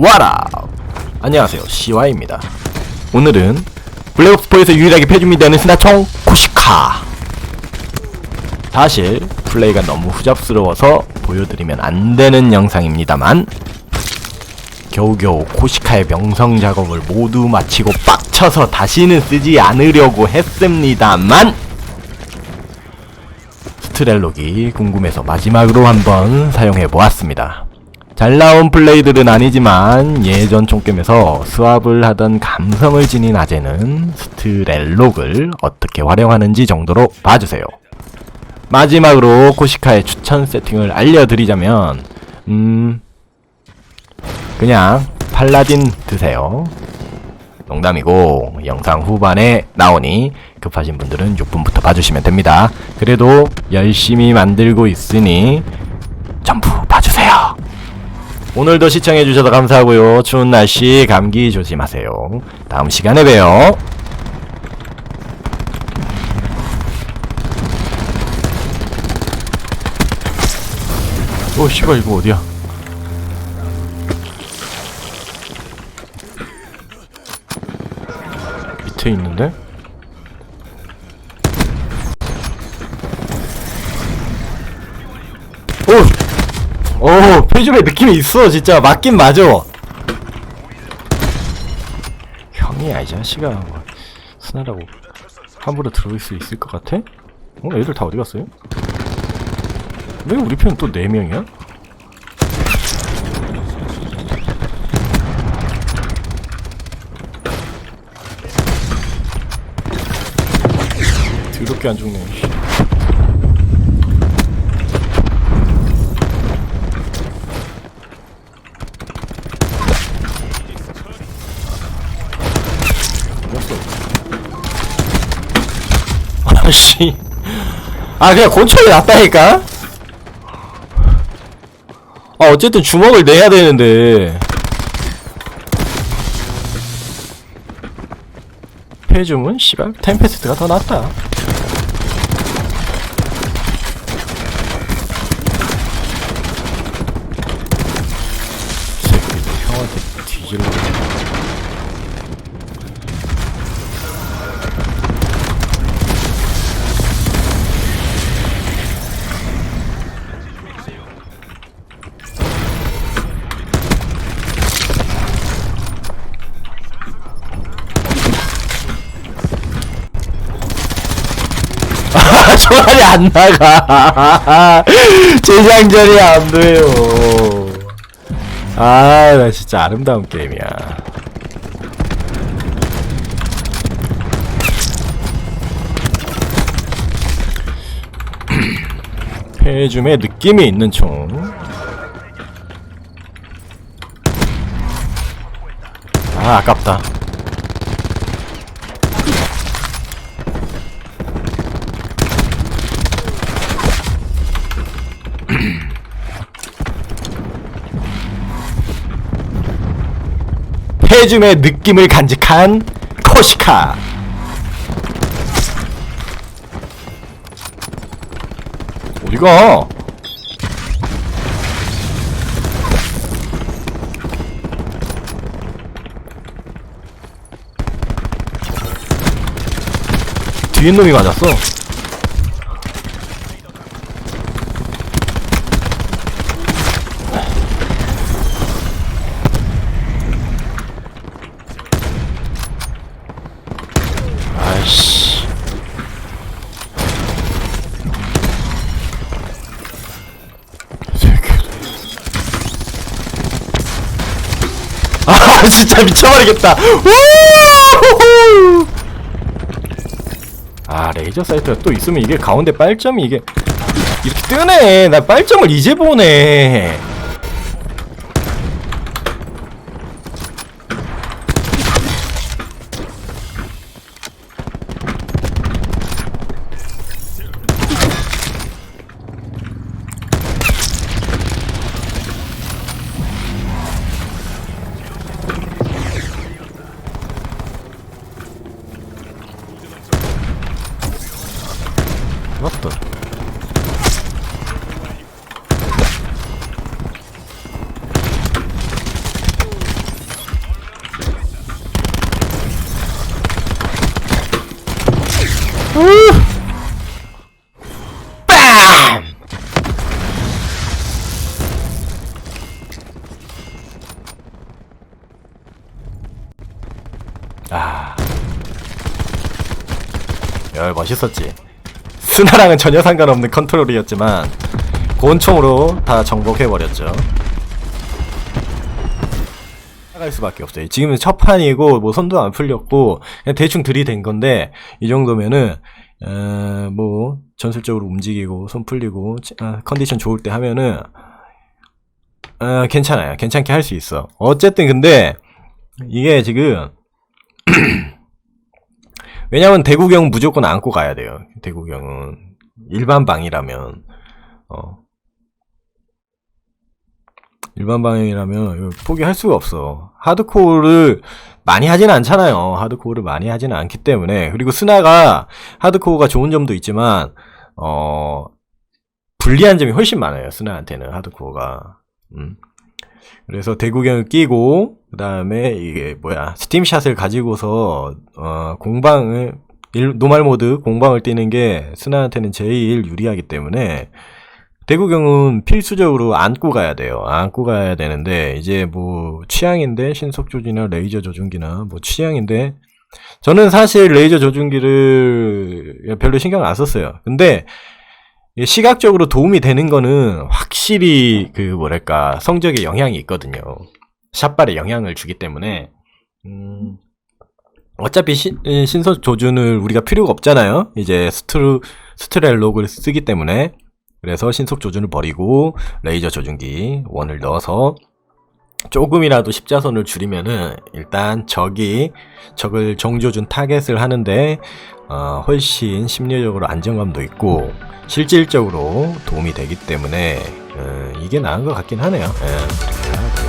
와라! 안녕하세요, 시와입니다. 오늘은 블랙옵스4에서 유일하게 표준이 되는 스나총 코시카! 사실 플레이가 너무 후잡스러워서 보여드리면 안 되는 영상입니다만 겨우겨우 코시카의 명성 작업을 모두 마치고 빡쳐서 다시는 쓰지 않으려고 했습니다만 스트렐록이 궁금해서 마지막으로 한번 사용해 보았습니다. 잘 나온 플레이들은 아니지만 예전 총겜에서 수압을 하던 감성을 지닌 아재는 스트렐록을 어떻게 활용하는지 정도로 봐주세요. 마지막으로 코시카의 추천 세팅을 알려드리자면 음 그냥 팔라딘 드세요. 농담이고 영상 후반에 나오니 급하신 분들은 6분부터 봐주시면 됩니다. 그래도 열심히 만들고 있으니 봐주세요. 오늘도 시청해주셔서 감사하고요. 추운 날씨 감기 조심하세요. 다음 시간에 봬요. 오 씨발 이거 어디야? 밑에 있는데? 오! 오, 표준의 느낌이 있어, 진짜. 맞긴 맞아. 형이, 이 자식아. 뭐, 스나라고 함부로 들어올 수 있을 것 같아? 어, 애들 다 어디 갔어요? 왜 우리 편 또 4명이야? 더럽게 안 죽네. 아씨. 아 그냥 곤충이 낫다니까? 아 어쨌든 주먹을 내야 되는데 페이줌은 씨발 템페스트가 더 낫다 새끼들 형한테 뒤질러 총알이 안 나가. 재장전이 안 돼요. 아, 나 진짜 아름다운 게임이야. 페줌의 느낌이 있는 총. 아, 아깝다. 페줌의 느낌을 간직한 코시카 어디가? 뒤에 놈이 맞았어 아 진짜 미쳐버리겠다. 아 레이저 사이트가 또 있으면 이게 가운데 빨점이 이게 이렇게 뜨네. 나 빨점을 이제 보네 맞다 빰! 아. 열 멋있었지. 스나랑은 전혀 상관없는 컨트롤이었지만 권총으로 다 정복해버렸죠. 나갈 수밖에 없어요. 지금은 첫 판이고 뭐 손도 안 풀렸고 대충 들이댄 건데 이 정도면은 어, 뭐 전술적으로 움직이고 손 풀리고 치- 아, 컨디션 좋을 때 하면은 어, 괜찮아요. 괜찮게 할 수 있어. 어쨌든 근데 이게 지금 왜냐면 대구경 무조건 안고 가야 돼요. 대구경은 일반 방이라면 어 일반 방이라면 포기할 수가 없어. 하드코어를 많이 하진 않잖아요. 하드코어를 많이 하지는 않기 때문에 그리고 스나가 하드코어가 좋은 점도 있지만 어 불리한 점이 훨씬 많아요. 스나한테는 하드코어가. 음. 그래서 대구경을 끼고 그 다음에 이게 뭐야 스팀샷을 가지고서 어 공방을 일- 노말 모드 공방을 뛰는 게 스나한테는 제일 유리하기 때문에 대구경은 필수적으로 안고 가야 돼요. 안고 가야 되는데 이제 뭐 취향인데 신속 조지나 레이저 조준기나 뭐 취향인데 저는 사실 레이저 조준기를 별로 신경 안 썼어요. 근데 시각적으로 도움이 되는 거는 확실히 그 뭐랄까 성적에 영향이 있거든요. 샷발에 영향을 주기 때문에 음, 어차피 신, 신속 조준을 우리가 필요가 없잖아요. 이제 스트루 스트렐록을 쓰기 때문에 그래서 신속 조준을 버리고 레이저 조준기 원을 넣어서 조금이라도 십자선을 줄이면은 일단 적이 적을 정조준 타겟을 하는데 어, 훨씬 심리적으로 안정감도 있고 실질적으로 도움이 되기 때문에 어, 이게 나은 것 같긴 하네요. 예.